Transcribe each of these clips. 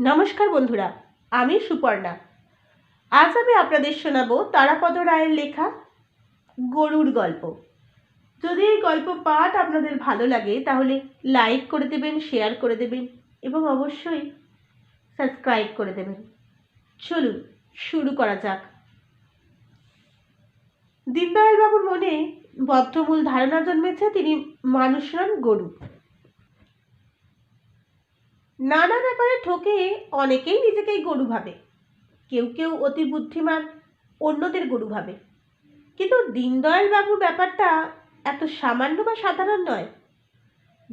নমস্কার বন্ধুরা, আমি সুপর্ণা। আজ আমি আপনাদের শোনাবো তারাপদ রায়ের লেখা গরুর গল্প। যদি এই গল্প পাঠ আপনাদের ভালো লাগে, তাহলে লাইক করে দেবেন, শেয়ার করে দেবেন এবং অবশ্যই সাবস্ক্রাইব করে দেবেন। চলুন, শুরু করা যাক। দীনদয়ালবাবুর মনে বদ্ধমূল ধারণা জন্মেছে, তিনি মানুষ নন, গরু। নানা ব্যাপারে ঠকে অনেকেই নিজেকেই গরু ভাবে। কেউ কেউ অতি বুদ্ধিমান, অন্যদের গরু ভাবে। কিন্তু দীনদয়াল বাবুর ব্যাপারটা এত সামান্য বা সাধারণ নয়।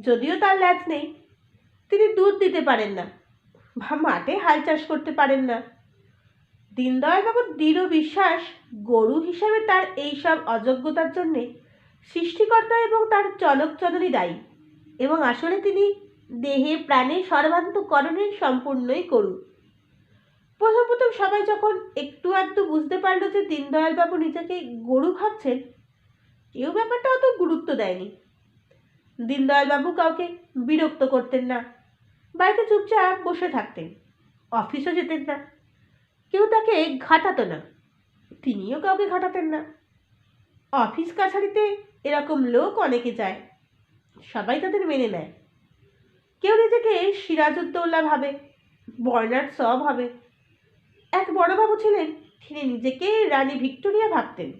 যদিও তার ল্যাজ নেই। তিনি দুধ দিতে পারেন না বা মাঠে হাল চাষ করতে পারেন না। দীনদয়াল বাবুর দৃঢ় বিশ্বাস গরু হিসাবে তার এইসব অযোগ্যতার জন্যে সৃষ্টিকর্তা এবং তার চলক চলনই দায়ী। এবং আসলে তিনি দেহে প্রাণে সর্বান্তকরণের সম্পূর্ণই করুন। প্রথম প্রথম সবাই যখন একটু আধটু বুঝতে পারল যে দীনদয়ালবাবু নিজেকে গরু ভাবছেন কেউ ব্যাপারটা অত গুরুত্ব দেয়নি। দীনদয়ালবাবু কাউকে বিরক্ত করতেন না, বাড়িতে চুপচাপ বসে থাকতেন, অফিসও যেতেন না, কেউ তাকে ঘাটাতো না, তিনিও কাউকে ঘাটাতেন না। অফিস কাছারিতে এরকম লোক অনেকে যায়, সবাই তাদের মেনে নেয়। কেউ নিজেকে সিরাজউদ্দৌলা ভাবে বর্নার্ড স ভাবে এক বড়বাবু ছিলেন, তিনি নিজেকে রানী ভিক্টোরিয়া ভাবতেন।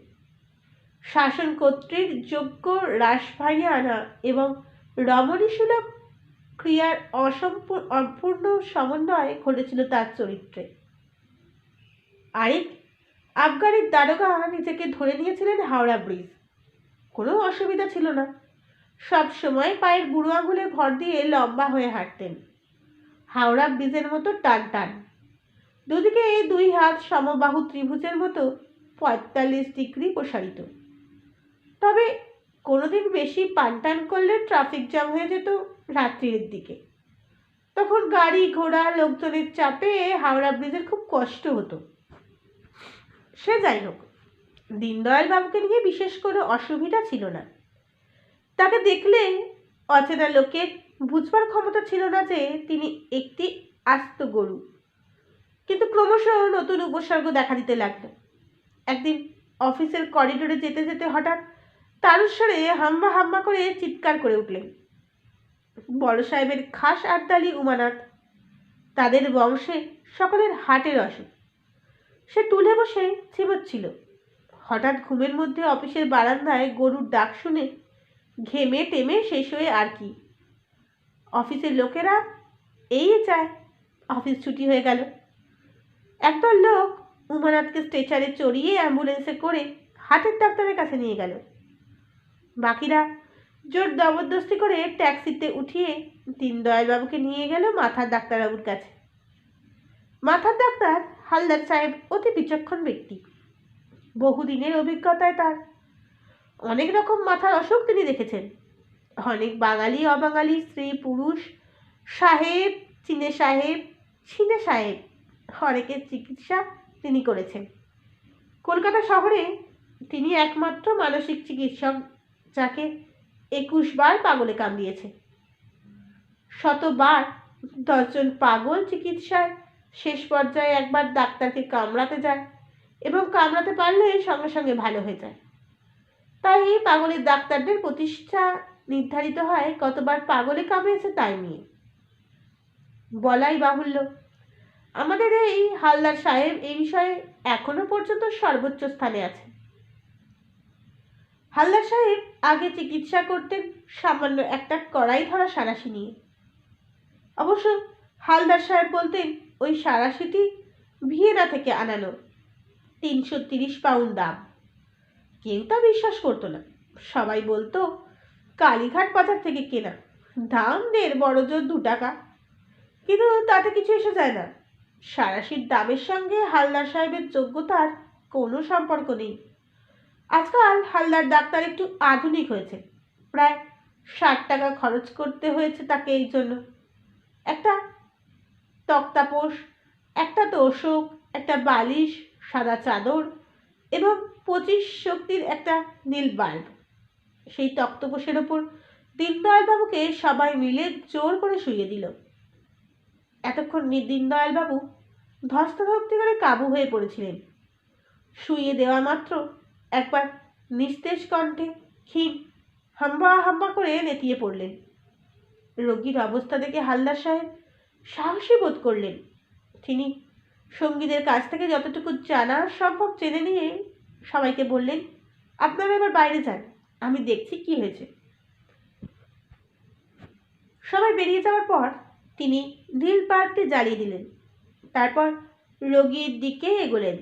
শাসন কর্তৃর যোগ্য হ্রাস আনা এবং রমণীসুলভ ক্রিয়ার অসম্পূর্ণ সমন্বয় ঘটেছিল তার চরিত্রে। আরেক আফগানের দারোগা নিজেকে ধরে নিয়েছিলেন হাওড়া ব্রিজ। কোনো অসুবিধা ছিল না। সব সময় পায়ের বুড়ো আঙুলে ভর দিয়ে লম্বা হয়ে হাঁটতেন। হাওড়া ব্রিজের মতো টান টান দুদিকে এই দুই হাত সমবাহু ত্রিভুজের মতো পঁয়তাল্লিশ ডিগ্রি প্রসারিত। তবে কোনোদিন বেশি পানটান করলে ট্রাফিক জ্যাম হয়ে যেত রাত্রির দিকে। তখন গাড়ি ঘোড়া লোকজনের চাপে হাওড়া ব্রিজের খুব কষ্ট হতো। সে যাই হোক, দীনদয়াল বাবুকে নিয়ে বিশেষ করে অসুবিধা ছিল না। তাকে দেখলে অচেনা লোকের বুঝবার ক্ষমতা ছিল না যে তিনি একটি আস্ত গরু। কিন্তু ক্রমশ নতুন উপসর্গ দেখা দিতে লাগল। একদিন অফিসের করিডোরে যেতে যেতে হঠাৎ তারুস্বরে হাম্বা হাম্বা করে চিৎকার করে উঠলেন। বড় সাহেবের খাস আর্দালি উমানাথ, তাদের বংশে সকলের হাটের অসুখ। সে তুলে বসে ছিল। হঠাৎ ঘুমের মধ্যে অফিসের বারান্দায় গরুর ডাক শুনে ঘেমে টেমে শেষ হয়ে আর কি। অফিসের লোকেরা, এই চায়, অফিস ছুটি হয়ে গেল। একদল লোক উমানাথকে স্ট্রেচারে চড়িয়ে অ্যাম্বুলেন্সে করে হাটের ডাক্তারের কাছে নিয়ে গেল। বাকিরা জোর জবরদস্তি করে ট্যাক্সিতে উঠিয়ে দীনদয়ালবাবুকে নিয়ে গেল মাথার ডাক্তারবাবুর কাছে। মাথার ডাক্তার হালদার সাহেব অতি বিচক্ষণ ব্যক্তি। বহুদিনের অভিজ্ঞতায় তার অনেক রকম মাথার অসুখ তিনি দেখেছেন। অনেক বাঙালি, অবাঙালি, স্ত্রী, পুরুষ, সাহেব, চীনে সাহেব চীনে সাহেব, অনেকের চিকিৎসা তিনি করেছেন। কলকাতা শহরে তিনি একমাত্র মানসিক চিকিৎসক যাকে একুশ বার পাগলে কামড়িয়েছে শতবার দশজন পাগল চিকিৎসায় শেষ পর্যায়ে একবার ডাক্তারকে কামড়াতে যায় এবং কামড়াতে পারলে সঙ্গে সঙ্গে ভালো হয়ে যায়। তাই এই পাগলের ডাক্তারদের প্রতিষ্ঠা নির্ধারিত হয়, কতবার পাগলে কামড়েছে তাই নিয়ে। বলাই বাহুল্য। আমাদের এই হালদার সাহেব এই বিষয়ে এখনও পর্যন্ত সর্বোচ্চ স্থানে আছে। হালদার সাহেব আগে চিকিৎসা করতেন সামান্য একটা কড়াই ধরা সারাশি নিয়ে। অবশ্য হালদার সাহেব বলতেন, ওই সারাশিটি ভিয়েনা থেকে আনানো, তিনশো তিরিশ পাউন্ড দাম। কেউ তা বিশ্বাস করতো না। সবাই বলতো, কালীঘাট বাজার থেকে কেনা। দাম দেড় বড় জোর দু টাকা। কিন্তু তাতে কিছু এসে যায় না। সারাশির দামের সঙ্গে হালদার সাহেবের যোগ্যতার কোনো সম্পর্ক নেই। আজকাল হালদার ডাক্তার একটু আধুনিক হয়েছে। প্রায় ষাট টাকা খরচ করতে হয়েছে তাকে এই জন্য। একটা তক্তাপোষ, একটা তোষক, একটা বালিশ, সাদা চাদর এবং পঁচিশ শক্তির একটা নীল বাল্ব। সেই তক্তপোষের ওপর দীনদয়ালবাবুকে সবাই মিলে জোর করে শুইয়ে দিল। এতক্ষণ দীনদয়ালবাবু ধস্তাধস্তি করে কাবু হয়ে পড়েছিলেন। শুইয়ে দেওয়া মাত্র একবার নিস্তেজ কণ্ঠে ক্ষীণ হাম্বা হাম্বা করে নেতিয়ে পড়লেন। রোগীর অবস্থা দেখে হালদার সাহেব সাহসী বোধ করলেন। তিনি সঙ্গীদের কাছ থেকে যতটুকু জানা সম্ভব জেনে নিয়ে সবাইকে বললেন, আপনারা এবার বাইরে যান, আমি দেখছি কি হয়েছে। সবাই বেরিয়ে যাওয়ার পর তিনি নীল পার্কটি জ্বালিয়ে দিলেন, তারপর রোগীর দিকে এগোলেন।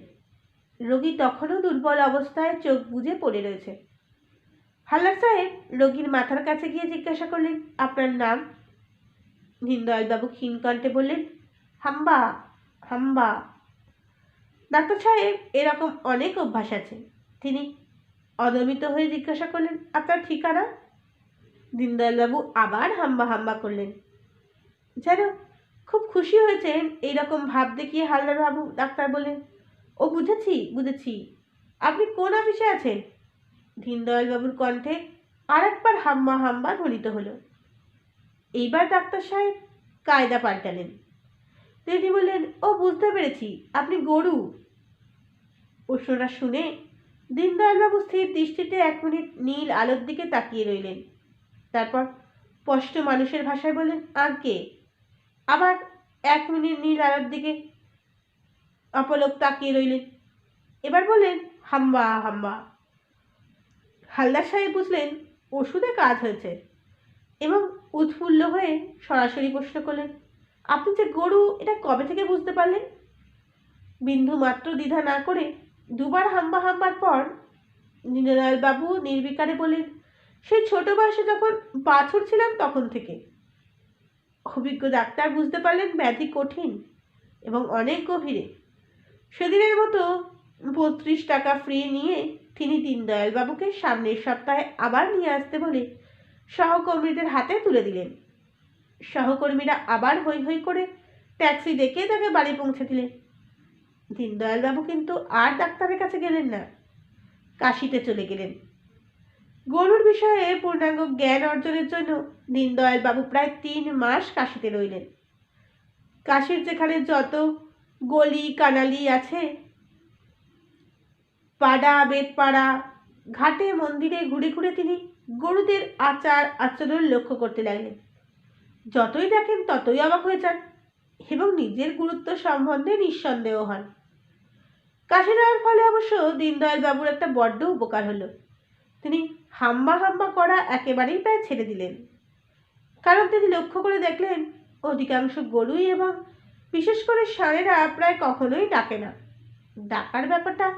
রোগী তখনও দুর্বল অবস্থায় চোখ বুজে পড়ে রয়েছে। হাল্লার সাহেব রোগীর মাথার কাছে গিয়ে জিজ্ঞাসা করলেন, আপনার নাম? দীনদয়ালবাবু ক্ষীণ কণ্ঠে বললেন, হাম্বা হাম্বা। ডাক্তার সাহেব, এরকম অনেক অভ্যাস আছে। তিনি অদমিত হয়ে জিজ্ঞাসা করলেন, আপনার ঠিকানা? দীনদয়ালবাবু আবার হাম্বা হাম্বা করলেন। যেন খুব খুশি হয়েছেন এইরকম ভাব দেখিয়ে হালদার বাবু ডাক্তার বললেন, ও বুঝেছি বুঝেছি। আপনি কোন অফিসে আছেন? দীনদয়ালবাবুর কণ্ঠে আর একবার হাম্বা হাম্বা ধ্বনিত হলো। এইবার ডাক্তার সাহেব কায়দা পাল্টালেন। তিনি বললেন, ও, বুঝতে পেরেছি। আপনি গরু। প্রশ্নটা শুনে দীনদয়ালবাবু স্থির দৃষ্টিতে এক মিনিট নীল আলোর দিকে তাকিয়ে রইলেন। তারপর স্পষ্ট মানুষের ভাষায় বললেন আগে আবার এক মিনিট নীল আলোর দিকে অপলোক তাকিয়ে রইলেন। এবার বললেন, হাম্বা হাম্বা। হালদার সাহেব বুঝলেন, ওষুধে কাজ হয়েছে এবং উৎফুল্ল হয়ে সরাসরি প্রশ্ন করলেন আপনি যে গরু, এটা কবে থেকে বুঝতে পারলেন? বিন্দু মাত্র দ্বিধা না করে দুবার হাম্বা হাম্বার পর দীনদয়ালবাবু নির্বিকারে বলেন সেই ছোট বয়সে যখন বাছুর ছিলাম তখন থেকে। অভিজ্ঞ ডাক্তার বুঝতে পারলেন ব্যাধি কঠিন এবং অনেক গভীরে। সেদিনের মতো বত্রিশ টাকা ফ্রি নিয়ে তিনি দীনদয়ালবাবুকে সামনের সপ্তাহে আবার নিয়ে আসতে বলে সহকর্মীদের হাতে তুলে দিলেন। সহকর্মীরা আবার হৈ হৈ করে ট্যাক্সি ডেকে তাকে বাড়ি পৌঁছে দিলেন। দীনদয়ালবাবু কিন্তু আর ডাক্তারের কাছে গেলেন না, কাশিতে চলে গেলেন। গরুর বিষয়ে পূর্ণাঙ্গ জ্ঞান অর্জনের জন্য দীনদয়ালবাবু প্রায় তিন মাস কাশিতে রইলেন। কাশির যেখানে যত গলি কানালি আছে, পাড়া বেদপাড়া ঘাটে, মন্দিরে, ঘুরে ঘুরে তিনি গরুদের আচার আচরণ লক্ষ্য করতে লাগলেন। যতই দেখেন ততই অবাক হয়ে যান এবং নিজের গুরুত্ব সম্বন্ধে নিঃসন্দেহ হন। কাশি যাওয়ার ফলে অবশ্য দীনদয়াল বাবুর একটা বড্ড উপকার হলো। তিনি হাম্বা হাম্বা করা একেবারেই প্রায় ছেড়ে দিলেন। কারণ তিনি লক্ষ্য করে দেখলেন, অধিকাংশ গরুই এবং বিশেষ করে ষাঁড়েরা প্রায় কখনোই ডাকে না। ডাকার ব্যাপারটা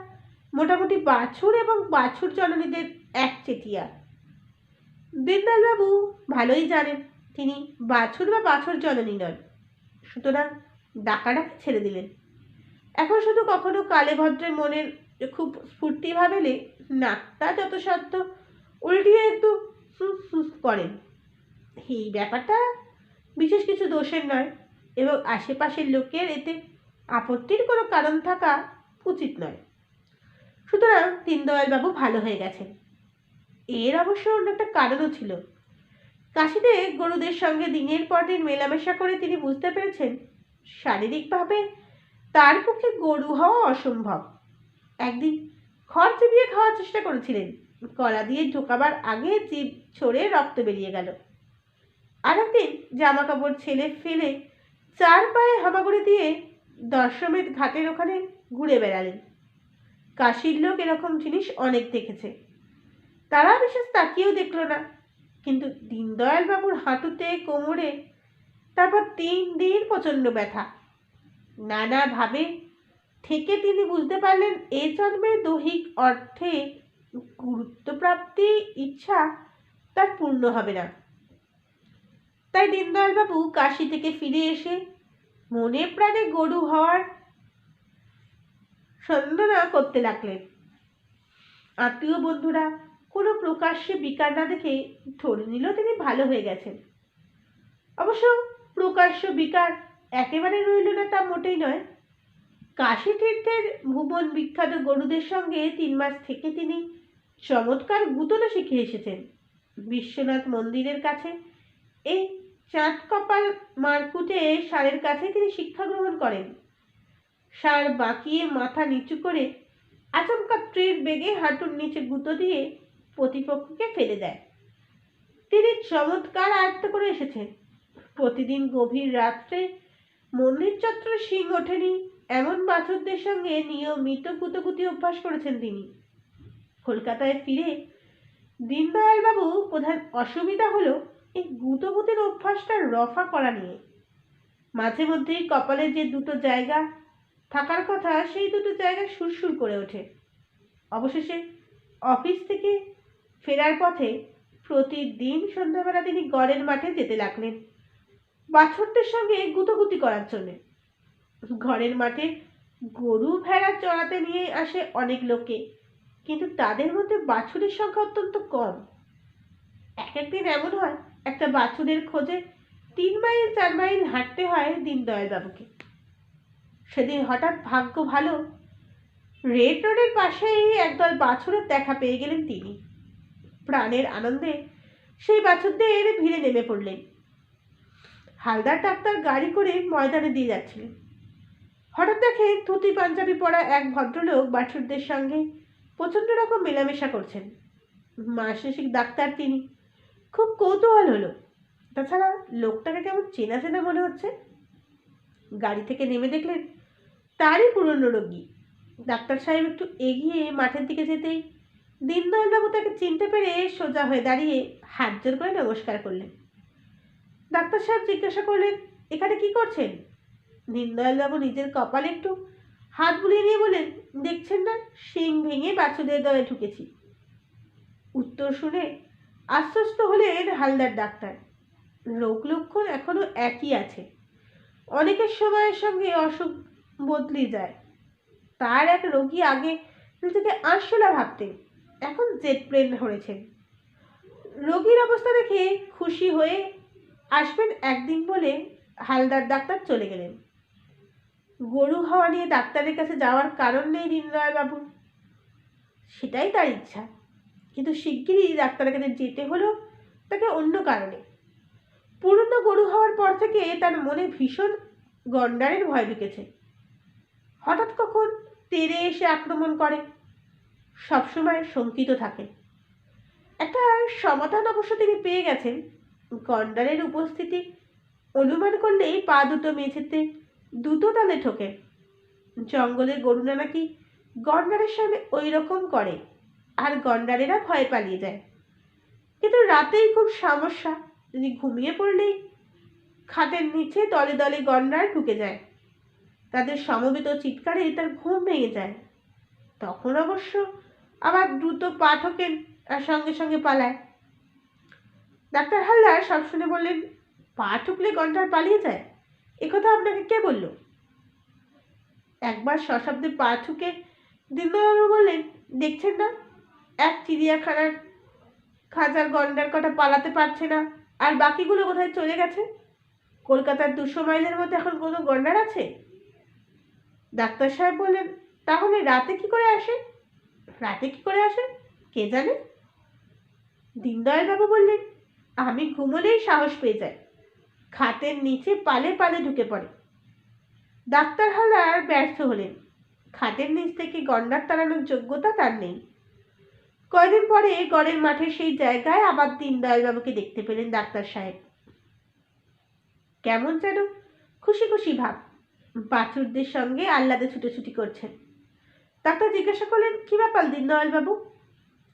মোটামুটি বাছুর এবং বাছুর জননীদের এক চেটিয়া। দীনদয়ালবাবু ভালোই জানেন তিনি বাছুর বা বাছুর জননী নন সুতরাং ডাকাডাকি ছেড়ে দিলেন। এখন শুধু কখনো কালে ভদ্রের মনের খুব স্ফূর্তি ভাবেলে নাকটা যত সত্য উল্টিয়ে একটু করেন। এই ব্যাপারটা বিশেষ কিছু দোষের নয় এবং আশেপাশের লোকের এতে আপত্তির কোনো কারণ থাকা উচিত নয়। সুতরাং দীনদয়ালবাবু ভালো হয়ে গেছেন। এর অবশ্য অন্য একটা কারণও ছিল। কাশিতে গরুদের সঙ্গে দিনের পর দিন মেলামেশা করে তিনি বুঝতে পেরেছেন, শারীরিকভাবে তার পক্ষে গরু হওয়া অসম্ভব। একদিন খড় চিবিয়ে খাওয়ার চেষ্টা করেছিলেন, কলা দিয়ে ঢোকাবার আগে জীব ছড়ে রক্ত বেরিয়ে গেল। আর একদিন জামা কাপড় ছেলে ফেলে চার পায়ে হামাগুড়ি দিয়ে দশমের ঘাটের ওখানে ঘুরে বেড়ালেন। কাশির লোক এরকম জিনিস অনেক দেখেছে। তারা বিশেষ তাকিয়েও দেখল না। কিন্তু দীনদয়াল বাবুর হাঁটুতে, কোমরে তারপর তিন দিন প্রচণ্ড ব্যথা। নানাভাবে থেকে তিনি বুঝতে পারলেন, এ জন্মে দৈহিক অর্থে গুরুত্বপ্রাপ্তি, ইচ্ছা তার পূর্ণ হবে না। তাই দীনদয়ালবাবু কাশি থেকে ফিরে এসে মনে প্রাণে গরু হওয়ার সন্ধানা করতে লাগলেন। আত্মীয় বন্ধুরা কোনো প্রকাশ্যে বিকার না দেখে ধরে নিল তিনি ভালো হয়ে গেছেন। অবশ্য প্রকাশ্য বিকার একেবারে রইল না তা মোটেই নয়। কাশী তীর্থের ভুবন বিখ্যাত গরুদের সঙ্গে তিন মাস থেকে তিনি চমৎকার গুতনো শিখে এসেছেন। বিশ্বনাথ মন্দিরের কাছে এই চাঁদ কপাল মারকুটে সারের কাছে তিনি শিক্ষা গ্রহণ করেন। সার বাঁকিয়ে মাথা নিচু করে আচমকা ট্রের বেগে হাঁটুর নিচে গুঁতো দিয়ে প্রতিপক্ষকে ফেলে দেয়। তিনি চমৎকার আয়ত্ত করে এসেছেন। প্রতিদিন গভীর রাত্রে মন্দির চত্বরে সিং ওঠেনি, এমন বাছরদের সঙ্গে নিয়মিত গুতগুতি অভ্যাস করেছেন তিনি। কলকাতায় ফিরে দীনদয়ালবাবু প্রধান অসুবিধা হলো এই গুতগুতির অভ্যাসটা রফা করা নিয়ে। মাঝে মধ্যেই কপালে যে দুটো জায়গা থাকার কথা, সেই দুটো জায়গা সুরসুর করে ওঠে। অবশেষে অফিস থেকে ফেরার পথে প্রতিদিন সন্ধ্যাবেলা তিনি গড়ের মাঠে যেতে লাগলেন। বাছরদের সঙ্গে গুতগুতি করার জন্যে। ঘরের মাঠে গরু ভেড়া চড়াতে নিয়ে আসে অনেক লোকে কিন্তু তাদের মধ্যে বাছুরের সংখ্যা অত্যন্ত কম। এক একদিন এমন হয়, একটা বাছুরের খোঁজে তিন মাইল, চার মাইল হাঁটতে হয় দীনদয়াল বাবুকে সেদিন হঠাৎ ভাগ্য ভালো, রেড রোডের পাশেই একদল বাছুরের দেখা পেয়ে গেলেন তিনি। প্রাণের আনন্দে সেই বাছুরদের ভিড়ে নেমে পড়লেন। হালদার ডাক্তার গাড়ি করে ময়দানে দিয়ে যাচ্ছিলেন হঠাৎ দেখে ধুতি, পাঞ্জাবি পরা এক ভদ্রলোক বাছুরদের সঙ্গে প্রচণ্ড রকম মেলামেশা করছেন। মাসিক ডাক্তার তিনি। খুব কৌতূহল হলো। তাছাড়া লোকটাকে কেমন চেনা চেনা মনে হচ্ছে? গাড়ি থেকে নেমে দেখলেন তারই পুরনো রোগী। ডাক্তার সাহেব একটু এগিয়ে মাঠের দিকে যেতেই দীনদয়ালবাবু তাকে চিনতে পেরে সোজা হয়ে দাঁড়িয়ে হাত জোর করে নমস্কার করলেন। ডাক্তার সাহেব জিজ্ঞাসা করলেন, এখানে কি করছেন? দীনদয়ালবাবু নিজের কপালে একটু হাত বুলিয়ে নিয়ে বলেন দেখছেন না, শিং ভেঙে বাছুদের দলে ঢুকেছি। উত্তর শুনে আশ্বস্ত হলেন হালদার ডাক্তার। রোগ লক্ষণ এখনও একই আছে। অনেকের সময়ের সঙ্গে অসুখ বদলে যায়। তার এক রোগী আগে নিজেকে আরশোলা ভাবতেন। এখন জেট প্লেন ধরেছেন। রোগীর অবস্থা দেখে খুশি হয়ে আসবেন একদিন বলে হালদার ডাক্তার চলে গেলেন। গরু হওয়া নিয়ে ডাক্তারের কাছে যাওয়ার কারণ নেই দীনদয়ালবাবু সেটাই তার ইচ্ছা। কিন্তু শিগগিরই ডাক্তারের কাছে যেতে হলো তাকে অন্য কারণে। পুরনো গরু হওয়ার পর থেকে তার মনে ভীষণ গন্ডারের ভয় ঢুকেছে। হঠাৎ কখন তেরে এসে আক্রমণ করে। সবসময় শঙ্কিত থাকে। একটা সমাধান অবশ্য তিনি পেয়ে গেছেন। গন্ডারের উপস্থিতি অনুমান করলেই পা দুটো মেঝেতে দুটো তালে ঠোকে। জঙ্গলের গরুরা নাকি গন্ডারের সামনে ওই রকম করে আর গন্ডারেরা ভয় পালিয়ে যায়। কিন্তু রাতেই খুব সমস্যা, তিনি ঘুমিয়ে পড়লেই খাটের নিচে দলে দলে গন্ডার ঢুকে যায়। তাদের সমবেত চিৎকারে তার ঘুম ভেঙে যায়। তখন অবশ্য আবার দ্রুত পা ঠোকেন আর সঙ্গে সঙ্গে পালায়। ডাক্তার হালদার সব শুনে বললেন পা ঠুকলে গন্ডার পালিয়ে যায়? একথা আপনাকে কে বলল? একবার সশব্দে পা ঠুকে দীনদয়ালু বললেন, দেখছেন না? এক চিড়িয়াখানার খাঁচার গন্ডার কটা পালাতে পারছে না, আর বাকিগুলো কোথায় চলে গেছে? কলকাতার দুশো মাইলের মধ্যে এখন কোনো গন্ডার আছে? ডাক্তার সাহেব বললেন, তাহলে রাতে কি করে আসে? রাতে কি করে আসে? কে জানে? দীনদয়ালবাবু বললেন, আমি ঘুমোলেই সাহস পেয়ে যাই খাটের নিচে পালে পালে ঢুকে পড়ে। ডাক্তার হালার ব্যর্থ হলেন। খাটের নিচ থেকে গন্ডার তাড়ানোর যোগ্যতা তার নেই। কয়দিন পরে গড়ের মাঠে সেই জায়গায় আবার দীনদয়ালবাবুকে দেখতে পেলেন ডাক্তার সাহেব। কেমন যেন? খুশি খুশি ভাব। বাছুরদের সঙ্গে আহ্লাদে ছুটোছুটি করছেন। ডাক্তার জিজ্ঞাসা করলেন, কী ব্যাপার দীনদয়ালবাবু?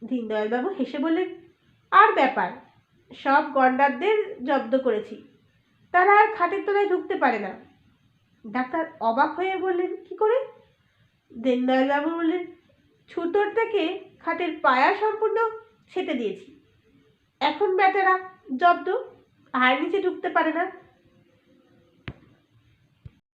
দীনদয়ালবাবু হেসে বললেন, আর ব্যাপার, সব গন্ডারদের জব্দ করেছি। তারা আর খাটের তলায় ঢুকতে পারে না। ডাক্তার অবাক হয়ে বললেন, কি করে? দীনদয়ালবাবু বললেন, ছুতোর থেকে খাটের পায়া সম্পূর্ণ ছেটে দিয়েছি। এখন বেচারা জব্দ, আর নিচে ঢুকতে পারে না।